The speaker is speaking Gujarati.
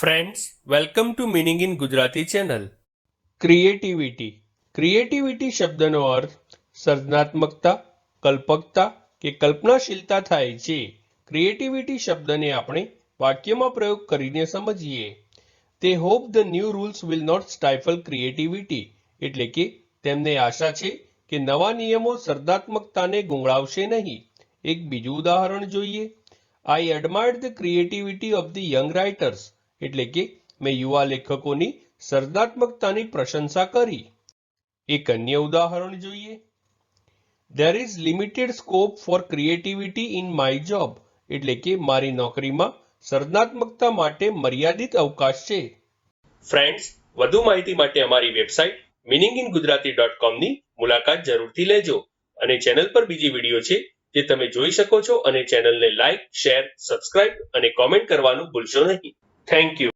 Friends welcome to meaning in Gujarati channel creativity creativity શબ્દનો અર્થ સર્જનાત્મકતા, કલ્પકતા કે કલ્પનાશીલતા થાય છે. ક્રિએટિવિટી શબ્દને આપણે વાક્યમાં પ્રયોગ કરીને સમજીએ. તે hope the new rules will not stifle creativity એટલે કે તેમને આશા છે કે નવા નિયમો સર્જનાત્મકતાને ગુંગળાવશે નહીં. એક બીજું ઉદાહરણ જોઈએ. I admired the creativity of the young writers એટલે કે મેં યુવા લેખકોની સર્જનાત્મકતાની પ્રશંસા કરી. એક અન્ય ઉદાહરણ જોઈએ. There is limited scope for creativity in my job એટલે કે મારી નોકરીમાં સર્જનાત્મકતા માટે મર્યાદિત અવકાશ છે. ફ્રેન્ડ્સ વધુ માહિતી માટે અમારી website meaning in Gujarati dot કોમની મુલાકાત જરૂરથી લેજો અને ચેનલ પર બીજી વીડિયો છે જે તમે જોઈ શકો છો અને ચેનલને લાઇક શેર સબસ્ક્રાઇબ અને કોમેન્ટ કરવાનું ભૂલશો નહીં. thank you.